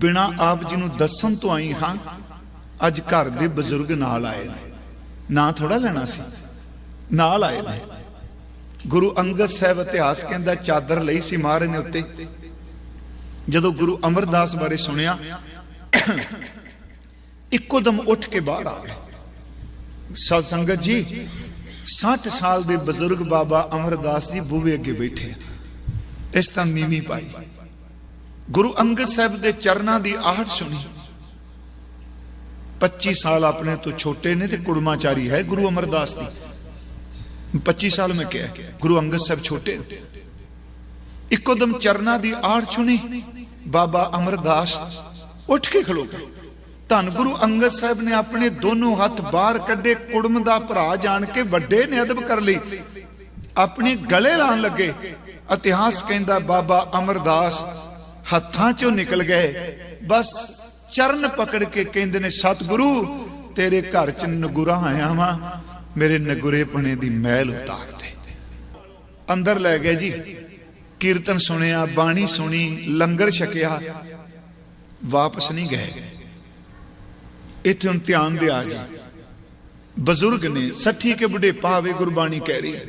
ਬਿਨਾ ਆਪ ਜੀ ਨੂੰ ਦੱਸਣ ਤੋਂ ਆਈ ਹਾਂ, ਅੱਜ ਘਰ ਦੇ ਬਜ਼ੁਰਗ ਨਾਲ ਆਏ ਨੇ। ਨਾਂ ਥੋੜਾ ਲੈਣਾ ਸੀ। ਨਾਲ ਆਏ ਨੇ। ਗੁਰੂ ਅੰਗਦ ਸਾਹਿਬ ਇਤਿਹਾਸ ਕਹਿੰਦਾ, ਚਾਦਰ ਲਈ ਸੀ ਮਹਾਰਾਜ ਨੇ ਉੱਤੇ। ਜਦੋਂ ਗੁਰੂ ਅਮਰਦਾਸ ਬਾਰੇ ਸੁਣਿਆ, ਇੱਕੋ ਦਮ ਉੱਠ ਕੇ ਬਾਹਰ ਆ ਗਏ। ਸਤ ਸੰਗਤ ਜੀ 60 ਸਾਲ ਦੇ ਬਜ਼ੁਰਗ ਬਾਬਾ ਅਮਰਦਾਸ ਜੀ ਬੂਵੇ ਅੱਗੇ ਬੈਠੇ ਇਸ ਤਰ੍ਹਾਂ ਨੀਵੀਂ ਪਾਈ। ਗੁਰੂ ਅੰਗਦ ਸਾਹਿਬ ਦੇ ਚਰਨਾਂ ਦੀ ਆਹਟ ਸੁਣੀ। 25 ਸਾਲ ਆਪਣੇ ਤੋਂ ਛੋਟੇ ਨੇ ਤੇ ਕੁੜਮਾਚਾਰੀ ਹੈ ਗੁਰੂ ਅਮਰਦਾਸ ਦੀ। 25 ਸਾਲ ਮੈਂ ਕਿਹਾ, ਗੁਰੂ ਅੰਗਦ ਸਾਹਿਬ ਛੋਟੇ ਇੱਕੋ ਦਮ ਚਰਨਾਂ ਦੀ ਆਹਟ ਸੁਣੀ। ਬਾਬਾ ਅਮਰਦਾਸ ਉੱਠ ਕੇ ਖਲੋ ਗਏ। ਧੰਨ ਗੁਰੂ ਅੰਗਦ ਸਾਹਿਬ ਨੇ ਆਪਣੇ ਦੋਨੋਂ ਹੱਥ ਬਾਹਰ ਕੱਢੇ, ਕੁੜਮ ਦਾ ਭਰਾ ਜਾਣ ਕੇ ਵੱਡੇ ਨੇ ਅਦਬ ਕਰ ਲਈ। ਆਪਣੇ ਗਲੇ ਲਾਉਣ ਲੱਗੇ। ਇਤਿਹਾਸ ਕਹਿੰਦਾ, ਬਾਬਾ ਅਮਰਦਾਸ ਹੱਥਾਂ ਚੋਂ ਨਿਕਲ ਗਏ। ਬਸ ਚਰਨ ਪਕੜ ਕੇ ਕਹਿੰਦੇ ਨੇ, ਸਤਿਗੁਰੂ, ਤੇਰੇ ਘਰ ਚ ਨਗੁਰਾ ਆਇਆ ਵਾਂ। ਮੇਰੇ ਨਗੁਰੇ ਪਣੇ ਦੀ ਮੈਲ ਉਤਾਰ ਦੇ। ਅੰਦਰ ਲੈ ਗਏ ਜੀ। ਕੀਰਤਨ ਸੁਣਿਆ, ਬਾਣੀ ਸੁਣੀ, ਲੰਗਰ ਛਕਿਆ। ਵਾਪਸ ਨਹੀਂ ਗਏ। ਇੱਥੇ ਹੁਣ ਧਿਆਨ ਦਿਆ ਜੀ। ਬਜ਼ੁਰਗ ਨੇ 60 ਕੇ ਬੁੱਢੇ ਪਾਵੇ ਗੁਰਬਾਣੀ ਕਹਿ ਰਹੀ ਹੈ।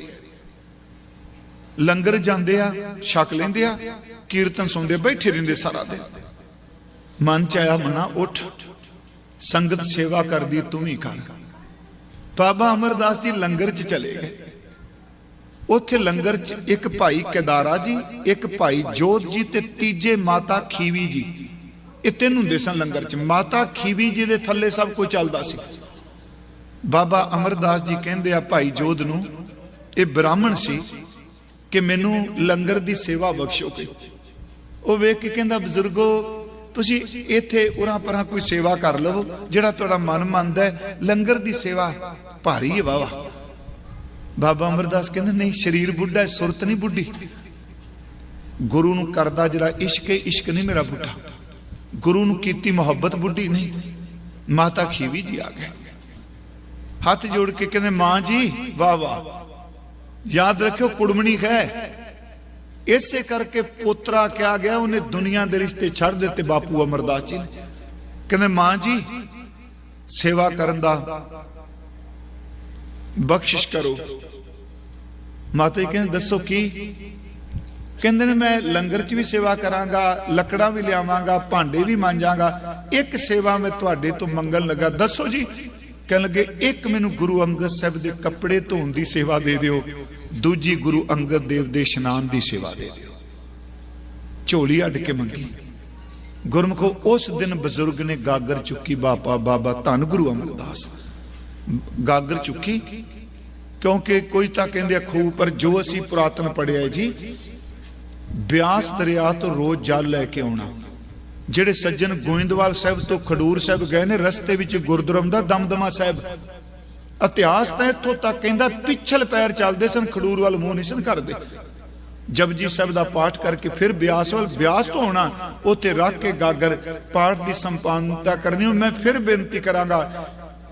ਲੰਗਰ ਜਾਂਦੇ ਆ, ਛਕ ਲੈਂਦੇ ਆ, ਕੀਰਤਨ ਸੁਣਦੇ, ਬੈਠੇ ਰਹਿੰਦੇ ਸਾਰਾ ਦਿਨ। ਮਨ ਚ ਆਇਆ ਮਨਾ, ਉੱਠ, ਸੰਗਤ ਸੇਵਾ ਕਰਦੀ, ਤੂੰ ਵੀ ਕਰ। ਬਾਬਾ ਅਮਰਦਾਸ ਜੀ ਲੰਗਰ ਚ ਚਲੇ ਗਏ। ਉੱਥੇ ਲੰਗਰ ਚ ਇੱਕ ਭਾਈ ਕੇਦਾਰਾ ਜੀ, ਇੱਕ ਭਾਈ ਜੋਤ ਜੀ ਤੇ ਤੀਜੇ ਮਾਤਾ ਖੀਵੀ ਜੀ। ਇਹ ਤਿੰਨ ਹੁੰਦੇ ਸਨ ਲੰਗਰ ਚ। ਮਾਤਾ ਖੀਵੀ ਜੀ ਦੇ ਥੱਲੇ ਸਭ ਕੁਝ ਚੱਲਦਾ ਸੀ। ਬਾਬਾ ਅਮਰਦਾਸ ਜੀ ਕਹਿੰਦੇ ਆ ਭਾਈ ਜੋਧ ਨੂੰ, ਇਹ ਬ੍ਰਾਹਮਣ ਸੀ ਕਿ ਮੈਨੂੰ ਲੰਗਰ ਦੀ ਸੇਵਾ ਬਖਸ਼ੋ ਕਿ ਉਹ ਵੇਖ ਕੇ ਕਹਿੰਦਾ, ਬਜ਼ੁਰਗੋ, ਤੁਸੀਂ ਇੱਥੇ ਉਰਾਂ ਪਰਾਂ ਕੋਈ ਸੇਵਾ ਕਰ ਲਵੋ, ਜਿਹੜਾ ਤੁਹਾਡਾ ਮਨ ਮੰਨਦਾ ਹੈ। ਲੰਗਰ ਦੀ ਸੇਵਾ ਭਾਰੀ ਹੈ ਵਾਵਾ ਬਾਬਾ ਅਮਰਦਾਸ ਕਹਿੰਦੇ, ਨਹੀਂ, ਸਰੀਰ ਬੁੱਢਾ ਹੈ, ਸੁਰਤ ਨਹੀਂ ਬੁੱਢੀ। ਗੁਰੂ ਨੂੰ ਕਰਦਾ ਜਿਹੜਾ ਇਸ਼ਕ ਹੈ, ਇਸ਼ਕ ਨਹੀਂ ਮੇਰਾ ਬੁੱਢਾ। ਗੁਰੂ ਨੂੰ ਕੀਤੀ ਮੁਹੱਬਤ ਬੁੱਢੀ ਨਹੀਂ। ਮਾਤਾ ਖੀਵੀ ਜੀ ਆ ਗਏ। ਹੱਥ ਜੋੜ ਕੇ ਕਹਿੰਦੇ, ਮਾਂ ਜੀ, ਵਾਹ ਵਾਹ। ਯਾਦ ਰੱਖਿਓ, ਕੁੜਮਣੀ ਹੈ। ਇਸੇ ਕਰਕੇ ਪੋਤਰਾ ਕਿਹਾ ਗਿਆ, ਉਹਨੇ ਦੁਨੀਆ ਦੇ ਰਿਸ਼ਤੇ ਛੱਡ ਦਿੱਤੇ ਬਾਪੂ ਅਮਰਦਾਸ ਜੀ ਨੇ। ਕਹਿੰਦੇ ਮਾਂ ਜੀ? ਸੇਵਾ ਕਰਨ ਦਾ ਬਖਸ਼ਿਸ਼ ਕਰੋ। ਮਾਤੇ ਕਹਿੰਦੇ, ਦੱਸੋ ਕੀ? ਕਹਿੰਦੇ ਨੇ, ਮੈਂ ਲੰਗਰ 'ਚ ਵੀ ਸੇਵਾ ਕਰਾਂਗਾ, ਲੱਕੜਾਂ ਵੀ ਲਿਆਵਾਂਗਾ, ਭਾਂਡੇ ਵੀ ਮਾਂਜਾਂਗਾ, ਇੱਕ ਸੇਵਾ ਮੈਂ ਤੁਹਾਡੇ ਤੋਂ ਮੰਗਣ ਲੱਗਾ। ਦੱਸੋ ਜੀ ਕਹਿਣ ਲੱਗੇ, ਇੱਕ ਮੈਨੂੰ ਗੁਰੂ ਅੰਗਦ ਸਾਹਿਬ ਦੇ ਕੱਪੜੇ ਧੋਣ ਦੀ ਸੇਵਾ ਦੇ ਦਿਓ, ਦੂਜੀ ਗੁਰੂ ਅੰਗਦ ਦੇਵ ਦੇ ਇਸ਼ਨਾਨ ਦੀ ਸੇਵਾ ਦੇ ਦਿਓ। ਝੋਲੀ ਅੱਡ ਕੇ ਮੰਗੀ। ਗੁਰਮਖੋ, ਉਸ ਦਿਨ ਬਜ਼ੁਰਗ ਨੇ ਗਾਗਰ ਚੁੱਕੀ, ਬਾਪਾ, ਬਾਬਾ ਧੰਨ ਗੁਰੂ ਅਮਰਦਾਸ। ਗਾਗਰ ਚੁੱਕੀ? ਕਿਉਂਕਿ ਕੋਈ ਤਾਂ ਕਹਿੰਦੇ ਆ, ਖੂਹ ਪਰ ਜੋ ਅਸੀਂ ਪੁਰਾਤਨ ਪੜਿਆ ਜੀ, ਬਿਆਸ ਦਰਿਆ ਤੋਂ ਰੋਜ਼ ਜਲ ਲੈ ਕੇ ਆਉਣਾ। ਜਿਹੜੇ ਸੱਜਣ ਗੋਇੰਦਵਾਲ ਸਾਹਿਬ ਤੋਂ ਖਡੂਰ ਸਾਹਿਬ ਗਏ ਨੇ, ਰਸਤੇ ਵਿੱਚ ਗੁਰਦੁਆਰਾ ਦਾ ਦਮਦਮਾ ਸਾਹਿਬ। ਇਤਿਹਾਸ ਤਾਂ ਇੱਥੋਂ ਤੱਕ ਕਹਿੰਦਾ ਪਿੱਛਲ ਪੈਰ ਚੱਲਦੇ ਸਨ, ਖਡੂਰ ਵੱਲ ਮੂੰਹ ਨਹੀਂ ਸਨ ਕਰਦੇ। ਜਪਜੀ ਸਾਹਿਬ ਦਾ ਪਾਠ ਕਰਕੇ ਫਿਰ ਬਿਆਸ ਵੱਲ, ਬਿਆਸ ਤੋਂ ਆਉਣਾ, ਉੱਥੇ ਰੱਖ ਕੇ ਗਾਗਰ ਪਾਠ ਦੀ ਸੰਪਾਦਨਤਾ ਕਰਨੀ ਮੈਂ ਫਿਰ ਬੇਨਤੀ ਕਰਾਂਗਾ,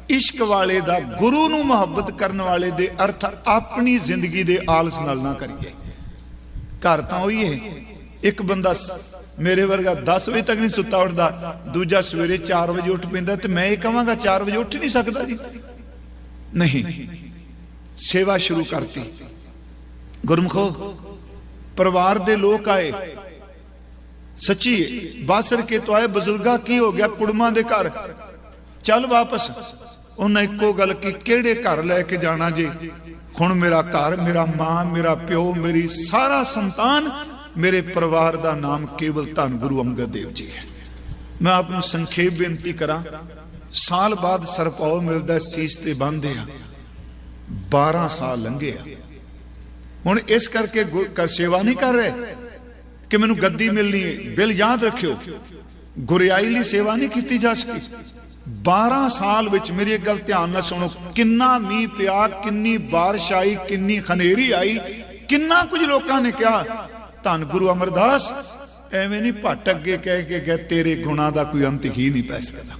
ਇਸ਼ਕ ਵਾਲੇ ਦਾ, ਗੁਰੂ ਨੂੰ ਮੁਹੱਬਤ ਕਰਨ ਵਾਲੇ ਦੇ ਅਰਥ ਆਪਣੀ ਜ਼ਿੰਦਗੀ ਦੇ ਆਲਸ ਨਾਲ ਨਾ ਕਰੀਏ। ਘਰ ਤਾਂ ਉਹੀ ਹੈ। ਇੱਕ ਬੰਦਾ ਮੇਰੇ ਵਰਗਾ 10 ਵਜੇ ਤੱਕ ਨਹੀਂ ਸੁੱਤਾ ਉੱਠਦਾ, ਦੂਜਾ ਸਵੇਰੇ 4 ਵਜੇ ਉੱਠ ਪੈਂਦਾ ਤੇ ਮੈਂ ਇਹ ਕਹਾਂਗਾ 4 ਵਜੇ ਉੱਠ ਨਹੀਂ ਸਕਦਾ ਜੀ। ਨਹੀਂ। ਸੇਵਾ ਸ਼ੁਰੂ ਕਰਤੀ। ਗੁਰਮਖੋ, ਪਰਿਵਾਰ ਦੇ ਲੋਕ ਆਏ। ਸੱਚੀ, ਬਾਸਰ ਕੇ ਤੋਂ ਆਏ ਬਜ਼ੁਰਗਾ, ਕੀ ਹੋ ਗਿਆ ਕੁੜਮਾਂ ਦੇ ਘਰ? ਚੱਲ ਵਾਪਸ। ਉਹਨਾਂ ਇੱਕੋ ਗੱਲ ਕੀ ਕਿਹੜੇ ਘਰ ਲੈ ਕੇ ਜਾਣਾ ਜੇ? ਹੁਣ ਮੇਰਾ ਘਰ, ਮੇਰਾ ਮਾਂ, ਮੇਰਾ ਪਿਓ, ਮੇਰੀ ਸਾਰਾ ਸੰਤਾਨ ਮੇਰੇ ਪਰਿਵਾਰ ਦਾ ਨਾਮ ਕੇਵਲ ਧੰਨ ਗੁਰੂ ਅੰਗਦ ਦੇਵ ਜੀ ਹੈ। ਮੈਂ ਆਪ ਨੂੰ ਸੰਖੇਪ ਬੇਨਤੀ ਕਰਾਂ, ਸਾਲ ਬਾਅਦ ਸਰਪਾਉ ਮਿਲਦਾ ਸੀਸ ਤੇ ਬੰਨਦੇ ਆ 12 ਸਾਲ ਲੰਘੇ ਆ। ਹੁਣ ਇਸ ਕਰਕੇ ਕਰ ਸੇਵਾ ਨਹੀਂ ਕਰ ਰਹੇ ਕਿ ਮੈਨੂੰ ਗੱਦੀ ਮਿਲਣੀ ਹੈ ਦਿਲ ਯਾਦ ਰੱਖਿਓ, ਗੁਰਿਆਈ ਲਈ ਸੇਵਾ ਨਹੀਂ ਕੀਤੀ ਜਾ ਸਕੀ। 12 ਸਾਲ ਵਿੱਚ ਮੇਰੀ ਇੱਕ ਗੱਲ ਧਿਆਨ ਨਾਲ ਸੁਣੋ, ਕਿੰਨਾ ਮੀਂਹ ਪਿਆ, ਕਿੰਨੀ ਬਾਰਿਸ਼ ਆਈ, ਕਿੰਨੀ ਖਨੇਰੀ ਆਈ, ਕਿੰਨਾ ਕੁਝ ਲੋਕਾਂ ਨੇ ਕਿਹਾ ਧੰਨ ਗੁਰੂ ਅਮਰਦਾਸ, ਐਵੇਂ ਨਹੀਂ ਭੱਟ ਅੱਗੇ ਕਹਿ ਕੇ ਗਏ ਤੇਰੇ ਗੁਣਾ ਦਾ ਕੋਈ ਅੰਤ ਹੀ ਨਹੀਂ ਪੈ ਸਕਦਾ।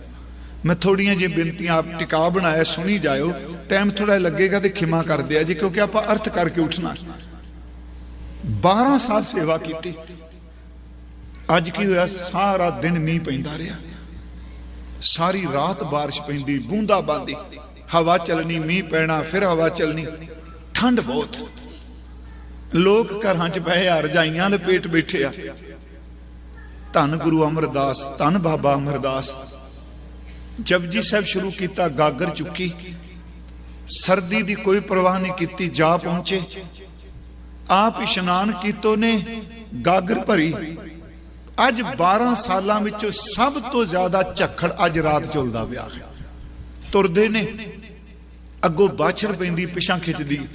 ਮੈਂ ਥੋੜੀਆਂ ਜਿਹੀਆਂ ਬੇਨਤੀਆਂ ਆਪ ਟਿਕਾ ਬਣਾਇਆ, ਸੁਣੀ ਜਾਇਓ। ਟਾਈਮ ਥੋੜਾ ਲੱਗੇਗਾ ਤੇ ਖਿਮਾ ਕਰ ਦਿਆ ਜੀ, ਕਿਉਂਕਿ ਆਪਾਂ ਅਰਥ ਕਰਕੇ ਉੱਠਣਾ। 12 ਸਾਲ ਸੇਵਾ ਕੀਤੀ। ਅੱਜ ਕੀ ਹੋਇਆ? ਸਾਰਾ ਦਿਨ ਮੀਂਹ ਪੈਂਦਾ ਰਿਹਾ। ਸਾਰੀ ਰਾਤ ਬਾਰਿਸ਼ ਪੈਂਦੀ ਬੂੰਦਾ ਬਾਂਦੀ ਹਵਾ ਚੱਲਣੀ, ਮੀਂਹ ਪੈਣਾ, ਫਿਰ ਹਵਾ ਚੱਲਣੀ। ਠੰਡ ਬਹੁਤ। ਲੋਕ ਘਰਾਂ 'ਚ ਪਏ ਆ, ਰਜਾਈਆਂ ਲਪੇਟ ਬੈਠੇ ਆ। ਧੰਨ ਗੁਰੂ ਅਮਰਦਾਸ, ਧੰਨ ਬਾਬਾ ਅਮਰਦਾਸ। ਜਪਜੀ ਸਾਹਿਬ ਸ਼ੁਰੂ ਕੀਤਾ, ਗਾਗਰ ਚੁੱਕੀ। ਸਰਦੀ ਦੀ ਕੋਈ ਪਰਵਾਹ ਨਹੀਂ ਕੀਤੀ, ਜਾ ਪਹੁੰਚੇ। ਆਪ ਇਸ਼ਨਾਨ ਕੀਤੋ ਨੇ, ਗਾਗਰ ਭਰੀ। ਅੱਜ 12 ਸਾਲਾਂ ਵਿੱਚੋਂ ਸਭ ਤੋਂ ਜ਼ਿਆਦਾ ਝੱਖੜ ਅੱਜ ਰਾਤ ਚੁਲਦਾ ਵਿਆਹ ਤੁਰਦੇ ਨੇ। ਅੱਗੋਂ ਬਾਛੜ ਪੈਂਦੀ ਪਿਛਾਂ ਖਿੱਚਦੀ।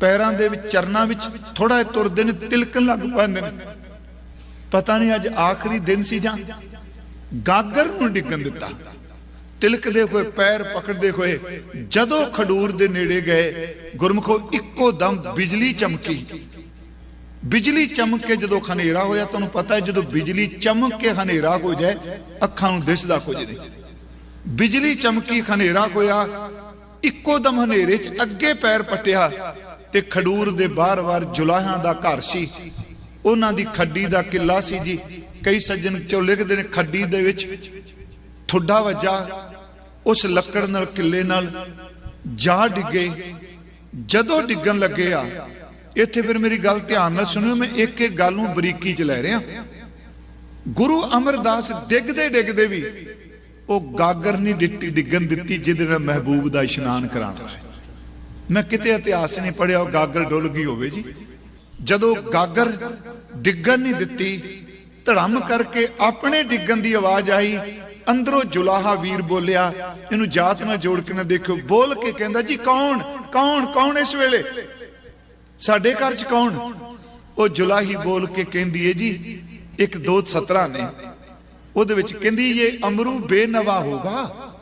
ਪੈਰਾਂ ਦੇ ਵਿੱਚ ਚਰਨਾਂ ਵਿੱਚ ਥੋੜਾ ਤੁਰਦੇ ਨੇ, ਤਿਲਕਣ ਲੱਗ ਪੈਂਦੇ ਨੇ। ਪਤਾ ਨਹੀਂ ਅੱਜ ਆਖਰੀ ਦਿਨ ਸੀ ਜਾਂ ਗਾਗਰ ਨੂੰ ਡਿੱਗਣ ਦਿੱਤਾ। ਤਿਲਕਦੇ ਹੋਏ, ਪੈਰ ਪਕੜਦੇ ਹੋਏ ਜਦੋਂ ਖਡੂਰ ਦੇ ਨੇੜੇ ਗਏ, ਗੁਰਮਖੋ ਇੱਕੋ ਦਮ ਬਿਜਲੀ ਚਮਕੀ। ਬਿਜਲੀ ਚਮਕ ਕੇ ਜਦੋਂ ਹਨੇਰਾ ਹੋਇਆ, ਤੁਹਾਨੂੰ ਪਤਾ ਹੈ ਜਦੋਂ ਬਿਜਲੀ ਚਮਕ ਕੇ ਹਨੇਰਾ ਹੋ ਜਾਏ, ਅੱਖਾਂ ਨੂੰ ਦਿਸਦਾ ਕੁਝ ਨਹੀਂ। ਬਿਜਲੀ ਚਮਕੀ, ਹਨੇਰਾ ਹੋਇਆ, ਇੱਕੋ ਦਮ ਹਨੇਰੇ 'ਚ ਅੱਗੇ ਪੈਰ ਪਟਿਆ ਤੇ ਖਡੂਰ ਦੇ ਬਾਰ-ਬਾਰ ਜੁਲਾਹਾਂ ਦਾ ਘਰ ਸੀ। ਉਹਨਾਂ ਦੀ ਖੱਡੀ ਦਾ ਕਿੱਲਾ ਸੀ ਜੀ। ਕਈ ਸੱਜਣ ਚੋਂ ਲਿਖਦੇ ਨੇ ਖੱਡੀ ਦੇ ਵਿੱਚ ਠੁੱਡਾ ਵੱਜਾ। ਉਸ ਲੱਕੜ ਨਾਲ ਕਿੱਲੇ ਨਾਲ ਜਾ ਡਿੱਗੇ। ਜਦੋਂ ਡਿੱਗਣ ਲੱਗੇ ਆ, ਇੱਥੇ ਫਿਰ ਮੇਰੀ ਗੱਲ ਧਿਆਨ ਨਾਲ ਸੁਣਿਓ, ਮੈਂ ਇੱਕ ਇੱਕ ਗੱਲ ਨੂੰ ਬਰੀਕੀ ਚ ਲੈ ਰਿਹਾ। ਗੁਰੂ ਅਮਰਦਾਸ ਡਿੱਗਦੇ ਡਿੱਗਦੇ ਵੀ ਉਹ ਗਾਗਰ ਨਹੀਂ ਡਿੱਟੀ ਡਿੱਗਣ ਦਿੱਤੀ, ਜਿਹਦੇ ਨਾਲ ਮਹਿਬੂਬ ਦਾ ਇਸ਼ਨਾਨ ਕਰਾਉਣਾ ਹੈ ਮੈਂ ਕਿਤੇ ਇਤਿਹਾਸ ਨਹੀਂ ਪੜਿਆ ਉਹ ਗਾਗਰ ਡੁੱਲ ਗਈ ਹੋਵੇ ਜੀ। ਜਦੋਂ ਗਾਗਰ ਡਿੱਗਣ ਨਹੀਂ ਦਿੱਤੀ, ਧੜਮ ਕਰਕੇ ਆਪਣੇ ਡਿੱਗਣ ਦੀ ਆਵਾਜ਼ ਆਈ, ਅੰਦਰੋਂ ਜੁਲਾਹਾ ਵੀਰ ਬੋਲਿਆ, ਇਹਨੂੰ ਜਾਤ ਨਾਲ ਜੋੜ ਕੇ ਨਾ ਦੇਖਿਓ, ਬੋਲ ਕੇ ਕਹਿੰਦਾ, ਜੀ ਕੌਣ ਕੌਣ ਕੌਣ ਇਸ ਵੇਲੇ? ਸਾਡੇ ਘਰ ਚ ਕੌਣ? ਉਹ ਜੁਲਾਹੀ ਬੋਲ ਕੇ ਕਹਿੰਦੀ ਏ ਜੀ, ਇੱਕ ਦੋ 17 ਨੇ। ਉਹਦੇ ਵਿੱਚ ਕਹਿੰਦੀ ਇਹ ਅਮਰੂ ਬੇਨਵਾ ਹੋਗਾ।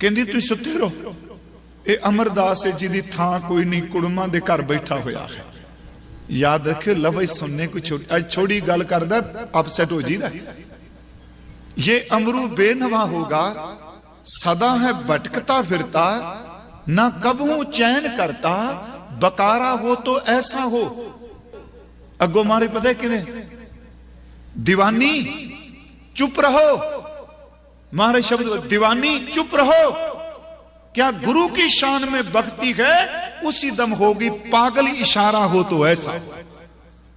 ਕਹਿੰਦੀ, ਤੁਸੀਂ ਸੁੱਤੇ ਰਹੋ। ਇਹ ਅਮਰਦਾਸ ਹੈ ਜਿਹਦੀ ਥਾਂ ਕੋਈ ਨਹੀਂ, ਕੁੜਮਾਂ ਦੇ ਘਰ ਬੈਠਾ ਹੋਇਆ ਹੈ। ਯਾਦ ਰੱਖਿਓ, ਲਫ਼ਜ਼ ਸੁਣਨੇ ਕੋ ਛੋਟੀ ਅੱਜ ਛੋੜੀ ਗੱਲ ਕਰਦਾ ਅਪਸੈਟ ਹੋ ਜੀਦਾ। ਇਹ ਅਮਰੂ ਬੇਨਵਾ ਹੋਗਾ ਸਦਾ ਹੈ ਬਟਕਤਾ ਫਿਰਤਾ, ਨਾ ਕਬਹੂ ਚੈਨ ਕਰਤਾ, ਬਕਾਰਾ ਹੋ ਤੋ ਐਸਾ ਹੋ। ਅੱਗੋ ਮਾਰੇ ਪਤਾ ਕਿਨੇ ਦੀਵਾਨੀ, ਚੁੱਪ ਰਹੋ। ਮਾਰੇ ਸ਼ਬਦ, ਦੀਵਾਨੀ, ਚੁੱਪ ਰਹੋ। क्या गुरु की शान में भक्ति है उसी दम होगी पागल इशारा हो तो ऐसा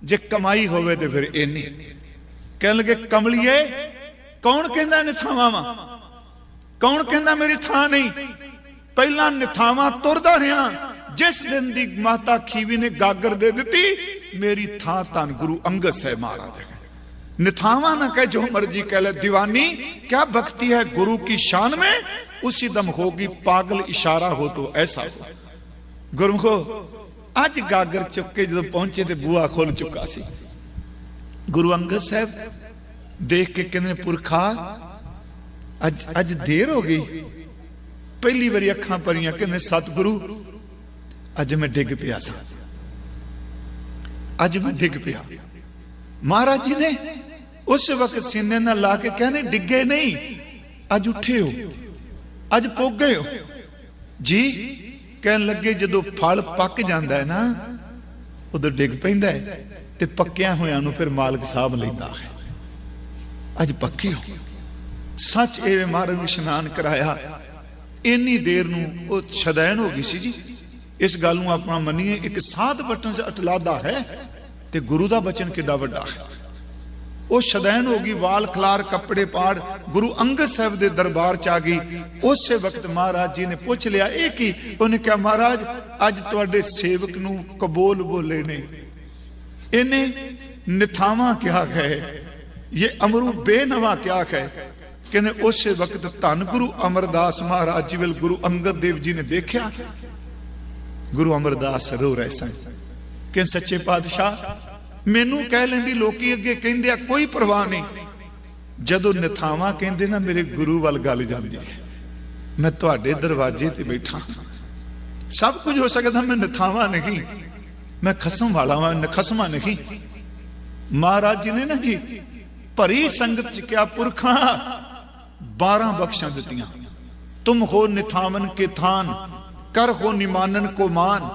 जे कमाई होवे ते फिर इन्नी ਕਹਿਣ ਲੱਗੇ ਕਮਲੀਏ ਕੌਣ ਕਹਿੰਦਾ ਨਿਥਾਵਾਂ ਵਾ ਕੌਣ ਕਹਿੰਦਾ ਮੇਰੀ ਥਾਂ ਨਹੀਂ ਪਹਿਲਾਂ ਨਿਥਾਵਾਂ ਤੁਰਦਾ ਰਿਹਾ ਜਿਸ ਦਿਨ ਦੀ ਮਾਤਾ ਖੀਵੀ ਨੇ ਗਾਗਰ ਦੇ ਦਿੱਤੀ ਮੇਰੀ ਥਾਂ ਧੰਨ ਗੁਰੂ ਅੰਗਦ ਸਾਹਿਬ ਮਹਾਰਾਜ ਹੈ निथावा न कह जो मर्जी कह ले दीवानी क्या भक्ति है गुरु की शान में उसी दम होगी पागल इशारा हो तो ऐसा हो गुरमुखो ਅੱਜ ਗਾਗਰ ਚੁੱਕ ਕੇ ਜਦੋਂ ਪਹੁੰਚੇ ਤੇ ਬੂਆ ਖੁੱਲ ਚੁੱਕਾ ਸੀ ਗੁਰੂ ਅੰਗਦ ਸਾਹਿਬ ਦੇਖ ਕੇ ਕਹਿੰਦੇ ਪੁਰਖਾ ਅੱਜ ਅੱਜ ਦੇਰ ਹੋ ਗਈ ਪਹਿਲੀ ਵਾਰੀ ਅੱਖਾਂ ਭਰੀਆਂ ਕਹਿੰਦੇ ਸਤਿਗੁਰੂ ਅੱਜ ਮੈਂ ਡਿੱਗ ਪਿਆ ਸਾਂ ਅੱਜ ਮੈਂ ਡਿੱਗ ਪਿਆ ਮਹਾਰਾਜ ਜੀ ਨੇ ਉਸ ਵਕਤ ਸੀਨੇ ਨਾਲ ਲਾ ਕੇ ਕਹਿੰਦੇ ਡਿੱਗੇ ਨਹੀਂ ਅੱਜ ਉੱਠੇ ਹੋ ਅੱਜ ਪੁੱਗ ਗਏ ਹੋ। ਜੀ, ਕਹਿਣ ਲੱਗੇ ਜਦੋਂ ਫਲ ਪੱਕ ਜਾਂਦਾ ਹੈ ਨਾ, ਉਦੋਂ ਡਿੱਗ ਪੈਂਦਾ ਹੈ ਤੇ ਪੱਕਿਆਂ ਹੋਇਆਂ ਨੂੰ ਫਿਰ ਮਾਲਕ ਸਾਹਿਬ ਲੈਂਦਾ ਹੈ। ਅੱਜ ਪੱਕੇ ਹੋ। ਸੱਚ ਇਹ ਮਹਾਰਾਜ ਨੂੰ ਇਸ਼ਨਾਨ ਕਰਾਇਆ। ਇੰਨੀ ਦੇਰ ਨੂੰ ਉਹ ਛਦੈਨ ਹੋ ਗਈ ਸੀ ਜੀ। ਇਸ ਗੱਲ ਨੂੰ ਆਪਣਾ ਮੰਨੀਏ, ਇੱਕ ਸਾਧ ਬਟਨ ਸੇ ਅਟਲਾਦਾ ਹੈ ਤੇ ਗੁਰੂ ਦਾ ਬਚਨ ਕਿੱਡਾ ਵੱਡਾ ਹੈ। ਉਹ ਸ਼ਦੈਨ ਹੋ ਗਈ, ਵਾਲ ਖਲਾਰ, ਕੱਪੜੇ ਪਾੜ, ਗੁਰੂ ਅੰਗਦ ਸਾਹਿਬ ਦੇ ਦਰਬਾਰ ਚ ਆ ਗਈ। ਉਸੇ ਵਕਤ ਮਹਾਰਾਜ ਜੀ ਨੇ ਪੁੱਛ ਲਿਆ, ਇਹ ਕੀ? ਉਹਨੇ ਕਿਹਾ, ਮਹਾਰਾਜ, ਅੱਜ ਤੁਹਾਡੇ ਸੇਵਕ ਨੂੰ ਕਬੂਲ ਬੋਲੇ ਨੇ। ਇਹਨੇ ਨਿਥਾਵਾ ਕਿਹਾ ਹੈ, ਇਹ ਅਮਰੂ ਬੇਨਵਾ ਕਿਹਾ ਹੈ। ਕਹਿੰਦੇ, ਉਸੇ ਵਕਤ ਧੰਨ ਗੁਰੂ ਅਮਰਦਾਸ ਮਹਾਰਾਜ ਜੀ ਵੱਲ ਗੁਰੂ ਅੰਗਦ ਦੇਵ ਜੀ ਨੇ ਦੇਖਿਆ। ਗੁਰੂ ਅਮਰਦਾਸ ਰੋ ਰਹੇ ਸਨ। ਕਿ ਸੱਚੇ ਪਾਤਸ਼ਾਹ ਮੈਨੂੰ ਕਹਿ ਲੈਂਦੀ, ਲੋਕੀ ਅੱਗੇ ਕਹਿੰਦੇ ਆ, ਕੋਈ ਪਰਵਾਹ ਨਹੀਂ। ਜਦੋਂ ਨਿਥਾਵਾਂ ਕਹਿੰਦੇ ਨਾ, ਮੇਰੇ ਗੁਰੂ ਵੱਲ ਗੱਲ ਜਾਂਦੀ ਹੈ। ਮੈਂ ਤੁਹਾਡੇ ਦਰਵਾਜ਼ੇ ਤੇ ਬੈਠਾ। ਸਭ ਕੁਝ ਹੋ ਸਕਦਾ, ਮੈਂ ਨਿਥਾਵਾਂ ਨਹੀਂ। ਮੈਂ ਖਸਮ ਵਾਲਾ ਹਾਂ ਖਸਮਾ ਨਹੀਂ। ਮਹਾਰਾਜ ਜੀ ਨੇ ਨਾ ਜੀ, ਭਰੀ ਸੰਗਤ ਚ ਕਿਆ ਪੁਰਖਾਂ 12 ਬਖਸ਼ਾਂ ਦਿੱਤੀਆਂ। ਤੁਮ ਹੋ ਨਿਥਾਵਨ ਕੇ ਥਾਨ ਕਰ ਹੋ ਨਿਮਾਨਨ ਕੋ ਮਾਨ।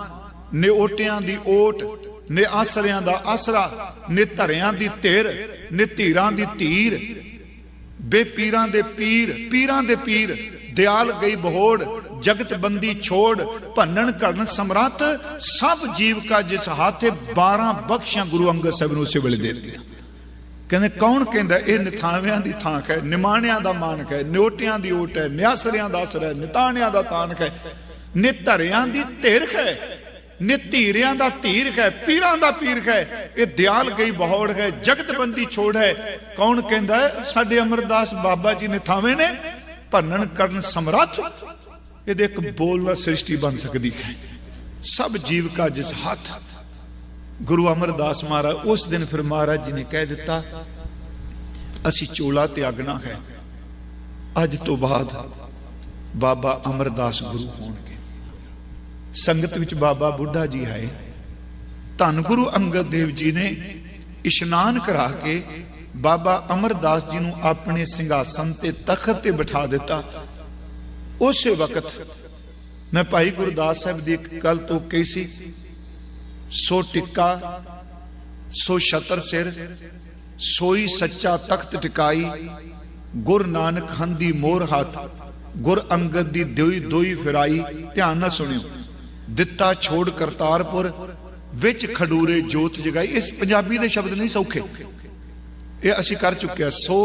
ਨਿਓਟਿਆਂ ਦੀ ਓਟ ਨੇ ਆਸਰਿਆਂ ਦਾ ਆਸਰਾ, ਨੇ ਧਰਿਆਂ ਦੀ ਧਿਰ ਨੇ ਧੀਰਾਂ ਦੀ ਧੀਰ। ਬੇਪੀਰਾਂ ਦੇ ਪੀਰ, ਪੀਰਾਂ ਦੇ ਪੀਰ, ਦਿਆਲ ਗਈ ਬਹੋੜ, ਜਗਤ ਬੰਦੀ ਛੋੜ, ਭੰਨਣ ਕਰਨ ਸਮਰੱਥ, ਸਭ ਜੀਵ ਕਾ ਜਿਸ ਹਾਥੇ 12 ਬਖਸ਼ਾਂ ਗੁਰੂ ਅੰਗਦ ਸਾਹਿਬ ਨੂੰ ਉਸੇ ਵੇਲੇ ਦੇ ਦਿੱਤੀਆਂ। ਕਹਿੰਦੇ, ਕੌਣ ਕਹਿੰਦਾ, ਇਹ ਨਿਥਾਵਿਆਂ ਦੀ ਥਾਂ ਹੈ ਨਿਮਾਣਿਆਂ ਦਾ ਮਾਨਕ ਹੈ ਨਿਓਟਿਆਂ ਦੀ ਓਟ ਹੈ, ਨਿਆਸਰਿਆਂ ਦਾ ਅਸਰ ਹੈ, ਨਿਤਾਣਿਆਂ ਦਾ ਤਾਨਕ ਹੈ ਨਿਧਰਿਆਂ ਦੀ ਧਿਰ ਹੈ ਨਿਧੀਰਿਆਂ ਦਾ ਧੀਰਖ ਹੈ, ਪੀਰਾਂ ਦਾ ਪੀਰਖ ਹੈ। ਇਹ ਦਿਆਲ ਗਈ ਬਹੌੜ ਹੈ ਜਗਤ ਬੰਦੀ ਛੋੜ ਹੈ। ਕੌਣ ਕਹਿੰਦਾ ਸਾਡੇ ਅਮਰਦਾਸ ਬਾਬਾ ਜੀ ਨੇ ਥਾਵੇਂ ਨੇ, ਭੰਨਣ ਕਰਨ ਸਮਰੱਥ। ਇਹਦੇ ਇੱਕ ਬੋਲ ਨਾਲ ਸ੍ਰਿਸ਼ਟੀ ਬਣ ਸਕਦੀ ਹੈ। ਸਭ ਜੀਵ ਕਾ ਜਿਸ ਹੱਥ। ਗੁਰੂ ਅਮਰਦਾਸ ਮਹਾਰਾਜ ਉਸ ਦਿਨ ਫਿਰ ਮਹਾਰਾਜ ਜੀ ਨੇ ਕਹਿ ਦਿੱਤਾ, ਅਸੀਂ ਚੋਲਾ ਤਿਆਗਣਾ ਹੈ। ਅੱਜ ਤੋਂ ਬਾਅਦ ਬਾਬਾ ਅਮਰਦਾਸ ਗੁਰੂ ਹੋਣਗੇ। ਸੰਗਤ ਵਿੱਚ ਬਾਬਾ ਬੁੱਢਾ ਜੀ ਆਏ ਧੰਨ ਗੁਰੂ ਅੰਗਦ ਦੇਵ ਜੀ ਨੇ ਇਸ਼ਨਾਨ ਕਰਾ ਕੇ ਬਾਬਾ ਅਮਰਦਾਸ ਜੀ ਨੂੰ ਆਪਣੇ ਸਿੰਘਾਸਨ ਤੇ ਤਖਤ ਤੇ ਬਿਠਾ ਦਿੱਤਾ। ਉਸੇ ਵਕਤ ਮੈਂ ਭਾਈ ਗੁਰਦਾਸ ਸਾਹਿਬ ਦੀ ਇੱਕ ਗੱਲ ਤੋਂ ਕਹੀ ਸੀ, ਸੋ ਟਿੱਕਾ, ਸੋ ਛਤਰ ਸਿਰ, ਸੋਈ ਸੱਚਾ ਤਖਤ ਟਿਕਾਈ, ਗੁਰ ਨਾਨਕ ਹੰਦੀ ਮੋਰ ਹੱਥ, ਗੁਰ ਅੰਗਦ ਦੀ ਦੋਈ ਦੋਈ ਫਿਰਾਈ, ਧਿਆਨ ਨਾਲ ਸੁਣਿਓ। ਦਿੱਤਾ ਛੋੜ ਕਰਤਾਰਪੁਰ, ਵਿੱਚ ਖਡੂਰੇ ਜੋਤ ਜਗਾਈ। ਇਸ ਪੰਜਾਬੀ ਦੇ ਸ਼ਬਦ ਨਹੀਂ ਸੌਖੇ। ਇਹ ਅਸੀਂ ਕਰ ਚੁੱਕੇ ਸੋ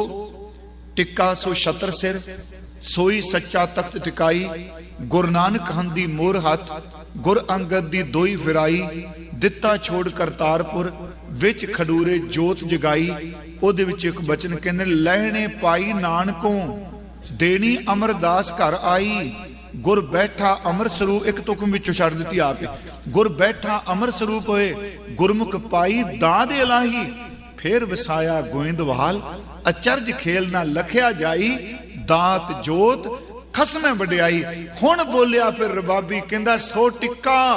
ਟਿੱਕਾ, ਸੋ ਛਤਰ ਸਿਰ, ਸੋਈ ਸੱਚਾ ਤਖਤ ਟਿਕਾਈ। ਗੁਰ ਨਾਨਕ ਹੰਦੀ ਮੋਰ ਹੱਥ, ਗੁਰ ਅੰਗਦ ਦੀ ਦੋਈ ਫਿਰਾਈ। ਦਿੱਤਾ ਛੋੜ ਕਰਤਾਰਪੁਰ, ਵਿੱਚ ਖਡੂਰੇ ਜੋਤ ਜਗਾਈ। ਉਹਦੇ ਵਿੱਚ ਇੱਕ ਬਚਨ ਕਹਿੰਦੇ ਲੈਣੇ ਪਾਈ ਨਾਨਕੋਂ, ਦੇਣੀ ਅਮਰਦਾਸ ਘਰ ਆਈ। ਗੁਰ ਬੈਠਾ ਅਮਰ ਸਰੂਪ, ਇੱਕ ਤੁਕਮ ਵਿੱਚੋਂ ਛੱਡ ਦਿੱਤੀ ਆਪੇ। ਗੁਰ ਬੈਠਾ ਅਮਰ ਸਰੂਪ ਹੋਏ, ਗੁਰਮੁਖ ਪਾਈ ਦਾਦ ਇਲਾਹੀ ਫੇਰ ਵਸਾਇਆ ਗੋਇੰਦਵਾਲ ਅਚਰਜ ਖੇਲ ਨਾ ਲਖਿਆ ਜਾਈ, ਦਾਤ ਜੋਤ ਖਸਮੇ ਵਡਿਆਈ। ਹੁਣ ਬੋਲਿਆ ਫਿਰ ਰਬਾਬੀ, ਕਹਿੰਦਾ, ਸੋ ਟਿੱਕਾ।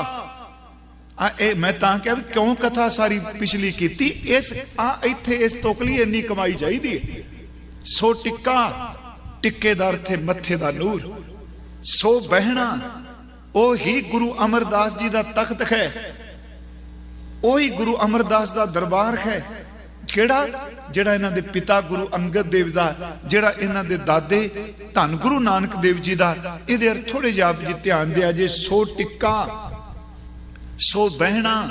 ਆ, ਇਹ ਮੈਂ ਤਾਂ ਕਿਹਾ ਵੀ ਕਿਉਂ ਕਥਾ ਸਾਰੀ ਪਿਛਲੀ ਕੀਤੀ? ਇਸ, ਆ, ਇੱਥੇ ਇਸ ਤੋਕਲੀ ਇੰਨੀ ਕਮਾਈ ਚਾਹੀਦੀ ਹੈ। ਸੋ ਟਿੱਕਾ ਟਿੱਕੇ ਦਾ ਅਰਥ ਮੱਥੇ ਦਾ ਨੂਰ। ਸੋ ਬਹਿਣਾ, ਉਹ ਹੀ ਗੁਰੂ ਅਮਰਦਾਸ ਜੀ ਦਾ ਤਖਤ ਹੈ। ਉਹੀ ਗੁਰੂ ਅਮਰਦਾਸ ਦਾ ਦਰਬਾਰ ਹੈ, ਕਿਹੜਾ? ਜਿਹੜਾ ਇਹਨਾਂ ਦੇ ਪਿਤਾ ਗੁਰੂ ਅੰਗਦ ਦੇਵ ਦਾ, ਜਿਹੜਾ ਇਹਨਾਂ ਦੇ ਦਾਦੇ ਧੰਨ ਗੁਰੂ ਨਾਨਕ ਦੇਵ ਜੀ ਦਾ, ਇਹਦੇ ਅਰ ਥੋੜੇ ਜਿਹਾ ਜੀ ਧਿਆਨ ਦਿਆ ਜੇ, ਸੋ ਟਿੱਕਾ, ਸੋ ਬਹਿਣਾ,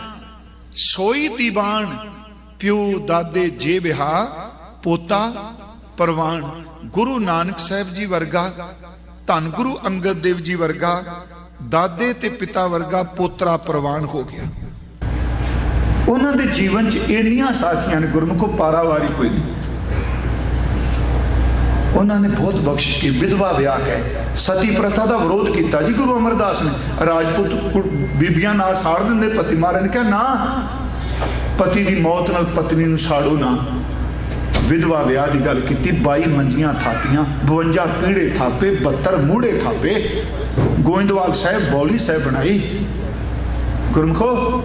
ਸੋਈ ਦੀਵਾਨ, ਪਿਓ ਦਾਦੇ ਜੇ ਬਿਹਾ ਪੋਤਾ ਪਰਵਾਨ, ਗੁਰੂ ਨਾਨਕ ਸਾਹਿਬ ਜੀ ਵਰਗਾ ਧੰਨ ਗੁਰੂ ਅੰਗਦ ਦੇਵ ਜੀ ਵਰਗਾ, ਦਾਦੇ ਤੇ ਪਿਤਾ ਵਰਗਾ ਪੋਤਰਾ ਪ੍ਰਵਾਨ ਹੋ ਗਿਆ। ਉਹਨਾਂ ਦੇ ਜੀਵਨ 'ਚ ਇੰਨੀਆਂ ਸਾਖੀਆਂ ਨੇ, ਗੁਰਮੁਖੋ ਪਾਰਾਵਾਰੀ ਕੋਈ ਨਹੀਂ। ਉਹਨਾਂ ਨੇ ਬਹੁਤ ਬਖਸ਼ਿਸ਼ ਕੀ ਵਿਧਵਾ ਵਿਆਹ ਹੈ ਸਤੀ ਪ੍ਰਥਾ ਦਾ ਵਿਰੋਧ ਕੀਤਾ ਜੀ, ਗੁਰੂ ਅਮਰਦਾਸ ਨੇ। ਰਾਜਪੂਤ ਬੀਬੀਆਂ ਨਾਲ ਸਾੜ ਦਿੰਦੇ, ਪਤੀ ਮਾਰਨ ਕਿਹਾ, ਨਾ, ਪਤੀ ਦੀ ਮੌਤ ਨਾਲ ਪਤਨੀ ਨੂੰ ਸਾੜੋ ਨਾ। ਵਿਧਵਾ ਵਿਆਹ ਦੀ ਗੱਲ ਕੀਤੀ 22 ਮੰਜੀਆਂ ਥਾਪੀਆਂ 52 ਪੀੜੇ ਥਾਪੇ 72 ਮੂੜੇ ਥਾਪੇ। ਗੋਇੰਦਵਾਲ ਸਾਹਿਬ ਬੌਲੀ ਸਾਹਿਬ ਬਣਾਈ। ਗੁਰਮਖੋ,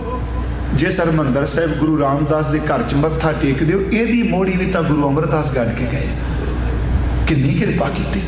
ਜੇ ਸਰਮੰਦਰ ਸਾਹਿਬ ਗੁਰੂ ਰਾਮਦਾਸ ਦੇ ਘਰ ਚ ਮੱਥਾ ਟੇਕਦੇ ਹੋ, ਇਹਦੀ ਮੋੜੀ ਵੀ ਤਾਂ ਗੁਰੂ ਅਮਰਦਾਸ ਗੱਡ ਕੇ ਗਏ। ਕਿੰਨੀ ਕਿਰਪਾ ਕੀਤੀ।